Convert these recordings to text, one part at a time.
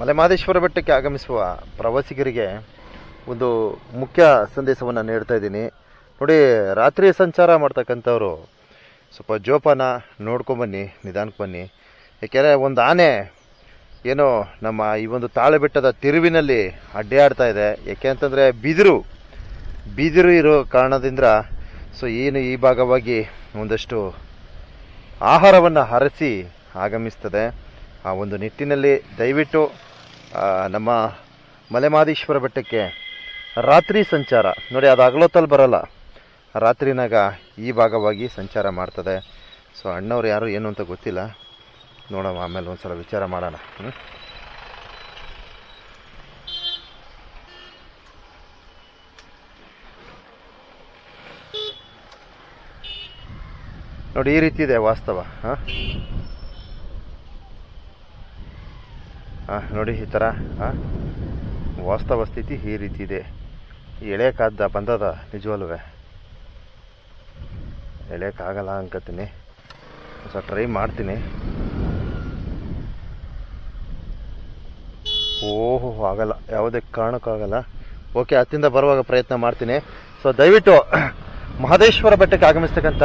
ಮಲೆಮಹದೇಶ್ವರ ಬೆಟ್ಟಕ್ಕೆ ಆಗಮಿಸುವ ಪ್ರವಾಸಿಗರಿಗೆ ಒಂದು ಮುಖ್ಯ ಸಂದೇಶವನ್ನು ನೀಡ್ತಾ ಇದ್ದೀನಿ. ನೋಡಿ, ರಾತ್ರಿ ಸಂಚಾರ ಮಾಡ್ತಕ್ಕಂಥವ್ರು ಸ್ವಲ್ಪ ಜೋಪಾನ ನೋಡ್ಕೊಂಬನ್ನಿ ನಿಧಾನಕ್ಕೆ ಬನ್ನಿ. ಯಾಕೆಂದರೆ ಒಂದು ಆನೆ ಏನೋ ನಮ್ಮ ಈ ಒಂದು ತಾಳೆ ಬೆಟ್ಟದ ತಿರುವಿನಲ್ಲಿ ಅಡ್ಡಾಡ್ತಾ ಇದೆ. ಯಾಕೆ ಅಂತಂದರೆ ಬಿದಿರು ಬಿದಿರು ಇರೋ ಕಾರಣದಿಂದ ಸೊ ಏನು ಈ ಭಾಗವಾಗಿ ಒಂದಷ್ಟು ಆಹಾರವನ್ನು ಹರಸಿ ಆಗಮಿಸ್ತದೆ. ಆ ಒಂದು ನಿಟ್ಟಿನಲ್ಲಿ ದಯವಿಟ್ಟು ನಮ್ಮ ಮಲೆಮಾದೇಶ್ವರ ಬೆಟ್ಟಕ್ಕೆ ರಾತ್ರಿ ಸಂಚಾರ. ನೋಡಿ, ಅದು ಹಗಲೊತ್ತಲ್ಲಿ ಬರಲ್ಲ. ರಾತ್ರಿನಾಗ ಈ ಭಾಗವಾಗಿ ಸಂಚಾರ ಮಾಡ್ತದೆ. ಸೊ ಅಣ್ಣವ್ರು ಯಾರು ಏನು ಅಂತ ಗೊತ್ತಿಲ್ಲ. ನೋಡೋಣ, ಆಮೇಲೆ ಒಂದು ಸಲ ವಿಚಾರ ಮಾಡೋಣ? ನೋಡಿ, ಈ ರೀತಿ ಇದೆ ವಾಸ್ತವ. ಹಾಂ ಹಾಂ ನೋಡಿ ಈ ಥರ ವಾಸ್ತವ ಸ್ಥಿತಿ ಈ ರೀತಿ ಇದೆ. ಎಳೆಯಕ್ಕಾದ ಬಂದದ ನಿಜವಲ್ವೇ? ಎಳೆಯಕ್ಕಾಗಲ್ಲ ಅನ್ಕೋತೀನಿ ಸ್ವಲ್ಪ ಟ್ರೈ ಮಾಡ್ತೀನಿ. ಓಹೋ, ಆಗಲ್ಲ. ಯಾವುದೇ ಕಾರಣಕ್ಕಾಗಲ್ಲ. ಓಕೆ ಹತ್ತಿಂದ ಬರುವಾಗ ಪ್ರಯತ್ನ ಮಾಡ್ತೀನಿ. ಸೊ ದಯವಿಟ್ಟು ಮಹದೇಶ್ವರ ಬೆಟ್ಟಕ್ಕೆ ಆಗಮಿಸ್ತಕ್ಕಂಥ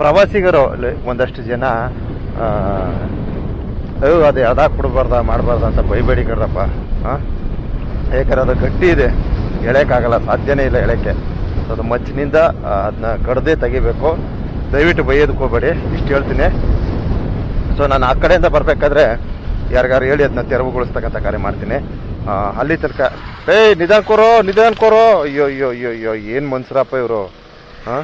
ಪ್ರವಾಸಿಗರು ಒಂದಷ್ಟು ಜನ ಅಯ್ಯೋ, ಅದು ಯಾವ್ದಾಕ್ ಕೊಡಬಾರ್ದ, ಮಾಡಬಾರ್ದ ಅಂತ ಬೈಬೇಡಿ ಕಡ್ರಪ್ಪ ಹಾಂ ಯಾಕಂದ್ರೆ ಅದು ಗಟ್ಟಿ ಇದೆ. ಎಳೆಯಕ್ಕಾಗಲ್ಲ, ಸಾಧ್ಯನೇ ಇಲ್ಲ ಎಳೆಕ್ಕೆ. ಅದು ಮಚ್ಚಿನಿಂದ ಅದನ್ನ ಕಡ್ದೇ ತೆಗಿಬೇಕು. ದಯವಿಟ್ಟು ಬೈಯೋದಕ್ಕೆ ಹೋಗ್ಬೇಡಿ, ಇಷ್ಟು ಹೇಳ್ತೀನಿ. ಸೊ ನಾನು ಆ ಕಡೆಯಿಂದ ಬರಬೇಕಾದ್ರೆ, ಯಾರಿಗಾರು ಹೇಳಿ ಅದನ್ನ ತೆರವುಗೊಳಿಸ್ತಕ್ಕಂಥ ಕಾರ್ಯ ಮಾಡ್ತೀನಿ. ಅಲ್ಲಿ ತನಕ ಏಯ್, ನಿಧಾನ ಕೋರೋ ನಿಧಾನ ಕೋರೋ. ಅಯ್ಯೋ ಅಯ್ಯೋ ಅಯ್ಯೋ ಅಯ್ಯೋ, ಏನು ಮನ್ಸರಪ್ಪ ಇವರು? ಹಾಂ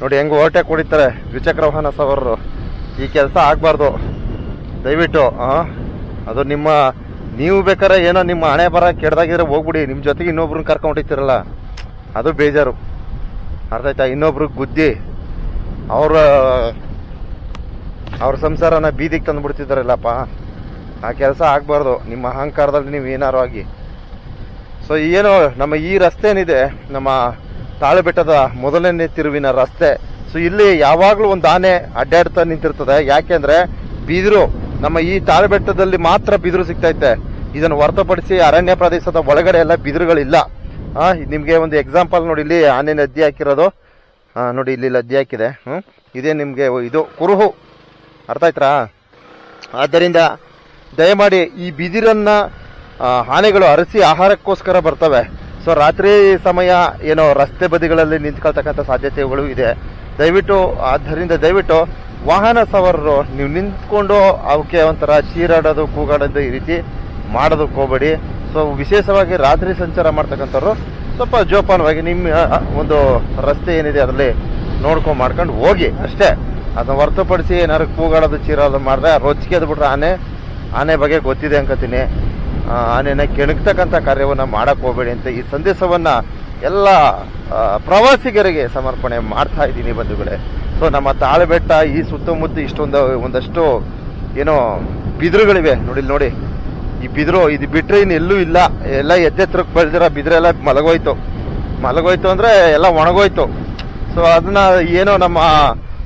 ನೋಡಿ, ಹೆಂಗೆ ಓಟೆ ಹೊಡಿತಾರೆ ದ್ವಿಚಕ್ರ ವಾಹನ ಸವರ್ರು. ಈ ಕೆಲಸ ಆಗಬಾರ್ದು. ದಯವಿಟ್ಟು ಅದು ನಿಮ್ಮ, ನೀವು ಬೇಕಾದ್ರೆ ಏನೋ ನಿಮ್ಮ ಹಣೆ ಬರ ಕೆಡ್ದಾಗಿದ್ರೆ ಹೋಗ್ಬಿಡಿ. ನಿಮ್ಮ ಜೊತೆಗೆ ಇನ್ನೊಬ್ರನ್ನ ಕರ್ಕೊಂಡಿರ್ತೀರಲ್ಲ ಅದು ಬೇಜಾರು. ಅರ್ಥ ಆಯ್ತಾ? ಇನ್ನೊಬ್ರಿಗೆ ಗುದ್ದಿ ಅವರ, ಅವ್ರ ಸಂಸಾರನ ಬೀದಿಗೆ ತಂದುಬಿಡ್ತಿದ್ದಾರಲ್ಲಪ್ಪ. ಆ ಕೆಲಸ ಆಗಬಾರ್ದು. ನಿಮ್ಮ ಅಹಂಕಾರದಲ್ಲಿ ನೀವು ಏನಾರು ಆಗಿ. ಸೊ ಏನು, ನಮ್ಮ ಈ ರಸ್ತೆ ಏನಿದೆ ನಮ್ಮ ತಾಳೆಬೆಟ್ಟದ ಮೊದಲನೇ ತಿರುವಿನ ರಸ್ತೆ. ಸೊ ಇಲ್ಲಿ ಯಾವಾಗಲೂ ಒಂದು ಆನೆ ಅಡ್ಡಾಡ್ತಾ ನಿಂತಿರ್ತದೆ. ಯಾಕೆಂದರೆ ಬಿದಿರು ನಮ್ಮ ಈ ತಾಳೆಬೆಟ್ಟದಲ್ಲಿ ಮಾತ್ರ ಬಿದಿರು ಸಿಗ್ತೈತೆ. ಇದನ್ನು ಹೊರತುಪಡಿಸಿ ಅರಣ್ಯ ಪ್ರದೇಶದ ಒಳಗಡೆ ಎಲ್ಲ ಬಿದಿರುಗಳಿಲ್ಲ. ಆ, ನಿಮಗೆ ಒಂದು ಎಕ್ಸಾಂಪಲ್ ನೋಡಿ ಇಲ್ಲಿ ಆನೆ ನದಿ ಹಾಕಿರೋದು. ನೋಡಿ ಇಲ್ಲಿ ಲದ್ದಿ ಹಾಕಿದೆ. ಹ್ಮ್ ಇದೇ ನಿಮ್ಗೆ ಇದು ಕುರುಹು. ಅರ್ಥ ಆದ್ದರಿಂದ ದಯಮಾಡಿ ಈ ಬಿದಿರನ್ನ ಆನೆಗಳು ಅರಸಿ ಆಹಾರಕ್ಕೋಸ್ಕರ ಬರ್ತವೆ. ಸೊ ರಾತ್ರಿ ಸಮಯ ಏನೋ ರಸ್ತೆ ಬದಿಗಳಲ್ಲಿ ನಿಂತ್ಕೊಳ್ತಕ್ಕಂಥ ಸಾಧ್ಯತೆಗಳು ಇದೆ. ದಯವಿಟ್ಟು ಆದ್ದರಿಂದ ದಯವಿಟ್ಟು ವಾಹನ ಸವಾರರು ನೀವು ನಿಂತ್ಕೊಂಡು ಅವಕ್ಕೆ ಒಂಥರ ಚೀರಾಡೋದು ಕೂಗಾಡೋದು ಈ ರೀತಿ ಮಾಡೋದಕ್ಕೆ ಹೋಗಬೇಡಿ. ಸೊ ವಿಶೇಷವಾಗಿ ರಾತ್ರಿ ಸಂಚಾರ ಮಾಡ್ತಕ್ಕಂಥವ್ರು ಸ್ವಲ್ಪ ಜೋಪಾನವಾಗಿ ನಿಮ್ಮ ಒಂದು ರಸ್ತೆ ಏನಿದೆ ಅದರಲ್ಲಿ ನೋಡ್ಕೊಂಡು ಮಾಡ್ಕೊಂಡು ಹೋಗಿ ಅಷ್ಟೇ. ಅದನ್ನ ಹೊರತುಪಡಿಸಿ ಏನಾದ್ರು ಕೂಗಾಡೋದು ಚೀರೋದು ಮಾಡಿದ್ರೆ ರೊಚ್ಚಿಗೆ ಬಿಟ್ರೆ ಆನೆ ಆನೆ ಬಗ್ಗೆ ಗೊತ್ತಿದೆ ಅನ್ಕೋತೀನಿ. ಆ, ಆನೆನ ಕೆಣಕ್ತಕ್ಕಂಥ ಕಾರ್ಯವನ್ನು ಮಾಡಕ್ಕೆ ಹೋಗಬೇಡಿ ಅಂತ ಈ ಸಂದೇಶವನ್ನು ಎಲ್ಲ ಪ್ರವಾಸಿಗರಿಗೆ ಸಮರ್ಪಣೆ ಮಾಡ್ತಾ ಇದ್ದೀನಿ ಬಂಧುಗಳೇ. ಸೊ ನಮ್ಮ ತಾಳೆಬೆಟ್ಟ ಈ ಸುತ್ತಮುತ್ತ ಇಷ್ಟೊಂದು, ಒಂದಷ್ಟು ಏನೋ ಬಿದಿರುಗಳಿವೆ. ನೋಡಿ ನೋಡಿ. ಈ ಬಿದಿರು, ಇದು ಬಿಟ್ಟರೆ ಇನ್ನು ಎಲ್ಲೂ ಇಲ್ಲ. ಎಲ್ಲ ಎದ್ದೆತ್ರಕ್ಕೆ ಬೆಳೆದಿರೋ ಬಿದಿರೆಲ್ಲ ಮಲಗೋಯ್ತು. ಮಲಗೋಯ್ತು ಅಂದರೆ ಎಲ್ಲ ಒಣಗೋಯ್ತು. ಸೊ ಅದನ್ನ ಏನೋ ನಮ್ಮ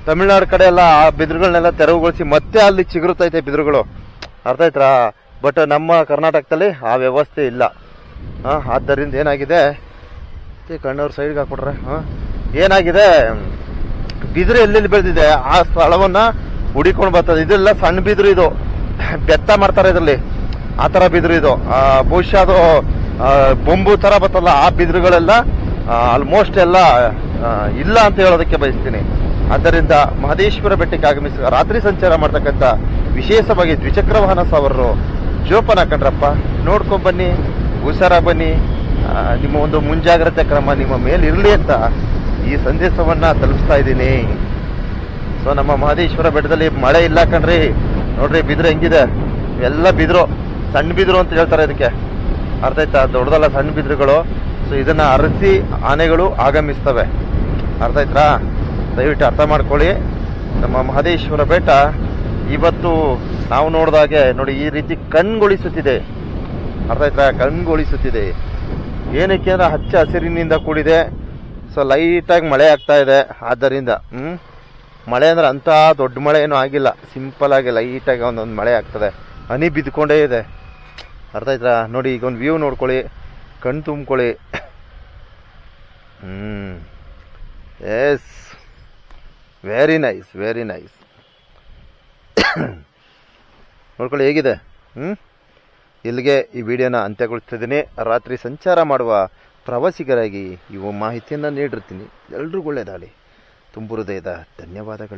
ತಮಿಳ್ನಾಡು ಕಡೆ ಎಲ್ಲ ಆ ಬಿದಿರುಗಳನ್ನೆಲ್ಲ ತೆರವುಗೊಳಿಸಿ ಮತ್ತೆ ಅಲ್ಲಿ ಚಿಗುರುತ್ತೈತೆ ಬಿದಿರುಗಳು. ಅರ್ಥ ಆಯ್ತಾ ಬಟ್ ನಮ್ಮ ಕರ್ನಾಟಕದಲ್ಲಿ ಆ ವ್ಯವಸ್ಥೆ ಇಲ್ಲ. ಆದ್ದರಿಂದ ಏನಾಗಿದೆ? ಕಣ್ಣವ್ರ ಸೈಡ್ಗೆ ಹಾಕ್ಬಿಟ್ರೆ, ಹಾಂ? ಏನಾಗಿದೆ? ಬಿದಿರು ಎಲ್ಲೆಲ್ಲಿ ಬೆಳೆದಿದೆ? ಆ ಸ್ಥಳವನ್ನ ಹುಡಿಕೊಂಡು ಬರ್ತದೆ. ಇದೆಲ್ಲ ಸಣ್ಣ ಬಿದಿರು ಇದು. ಬೆತ್ತ ಮಾಡ್ತಾರೆ ಇದರಲ್ಲಿ. ಆ ತರ ಬಿದಿರು ಇದು. ಬಹುಶಃ ಅದು ಬೊಂಬು ತರ ಬರ್ತಲ್ಲ ಆ ಬಿದಿರುಗಳೆಲ್ಲ ಆಲ್ಮೋಸ್ಟ್ ಎಲ್ಲ ಇಲ್ಲ ಅಂತ ಹೇಳೋದಕ್ಕೆ ಬಯಸ್ತೀನಿ. ಆದ್ದರಿಂದ ಮಹದೇಶ್ವರ ಬೆಟ್ಟಕ್ಕೆ ಆಗಮಿಸಿ, ರಾತ್ರಿ ಸಂಚಾರ ಮಾಡ್ತಕ್ಕಂಥ ವಿಶೇಷವಾಗಿ ದ್ವಿಚಕ್ರ ವಾಹನ ಸವರರು, ಜೋಪಾನ ಕಂಡ್ರಪ್ಪ ನೋಡ್ಕೊಂಡ್ ಬನ್ನಿ ಹುಷಾರ ಬನ್ನಿ. ನಿಮ್ಮ ಒಂದು ಮುಂಜಾಗ್ರತೆ ಕ್ರಮ ನಿಮ್ಮ ಮೇಲೆ ಇರಲಿ ಅಂತ ಈ ಸಂದೇಶವನ್ನ ತಲುಪಿಸ್ತಾ ಇದ್ದೀನಿ. ಸೊ ನಮ್ಮ ಮಹದೇಶ್ವರ ಬೆಟ್ಟದಲ್ಲಿ ಮಳೆ ಇಲ್ಲ ಕಣ್ರಿ. ನೋಡ್ರಿ, ಬಿದಿರು ಹೆಂಗಿದೆ? ಎಲ್ಲ ಬಿದಿರು. ಸಣ್ಣ ಬಿದಿರು ಅಂತ ಹೇಳ್ತಾರೆ ಇದಕ್ಕೆ. ಅರ್ಥ ಆಯ್ತಾ? ದೊಡ್ಡದಲ್ಲ ಸಣ್ಣ ಬಿದಿರುಗಳು. ಸೊ ಇದನ್ನ ಅರಸಿ ಆನೆಗಳು ಆಗಮಿಸ್ತವೆ. ಅರ್ಥ ಆಯ್ತಾ? ದಯವಿಟ್ಟು ಅರ್ಥ ಮಾಡ್ಕೊಳ್ಳಿ. ನಮ್ಮ ಮಹದೇಶ್ವರ ಬೆಟ್ಟ ಇವತ್ತು ನಾವು ನೋಡಿದಾಗೆ ನೋಡಿ, ಈ ರೀತಿ ಕಣ್ಗೊಳಿಸುತ್ತಿದೆ. ಅರ್ಥ ಆಯ್ತಾ? ಕಣ್ಗೊಳಿಸುತ್ತಿದೆ. ಏನಕ್ಕೆ ಅಂದ್ರೆ ಹಚ್ಚ ಹಸಿರಿನಿಂದ ಕೂಡಿದೆ. ಸೊ ಲೈಟಾಗಿ ಮಳೆ ಆಗ್ತಾ ಇದೆ. ಆದ್ದರಿಂದ ಹ್ಞೂ ಮಳೆ ಅಂದರೆ ಅಂಥ ದೊಡ್ಡ ಮಳೆ ಏನೂ ಆಗಿಲ್ಲ. ಸಿಂಪಲಾಗಿ ಲೈಟಾಗಿ ಒಂದೊಂದು ಮಳೆ ಆಗ್ತದೆ. ಹನಿ ಬಿದ್ದುಕೊಂಡೇ ಇದೆ. ಅರ್ಥ ಆಯ್ತಾ? ನೋಡಿ, ಈಗ ಒಂದು ವ್ಯೂ ನೋಡ್ಕೊಳ್ಳಿ. ಕಣ್ಣು ತುಂಬ್ಕೊಳ್ಳಿ. ಹ್ಞೂ yes very nice very nice ನೋಡ್ಕೊಳ್ಳಿ, ಹೇಗಿದೆ? ಹ್ಞೂ ಇಲ್ಲಿಗೆ ಈ ವಿಡಿಯೋನ ಅಂತ್ಯಗೊಳಿಸ್ತಿದ್ದೀನಿ ರಾತ್ರಿ ಸಂಚಾರ ಮಾಡುವ ಪ್ರವಾಸಿಗರಾಗಿ ಇವು ಮಾಹಿತಿಯನ್ನು ನೀಡಿರ್ತೀನಿ. ಎಲ್ರಿಗೂ ಒಳ್ಳೆಯದಾಗಲಿ ತುಂಬು ಹೃದಯದ ಧನ್ಯವಾದಗಳು.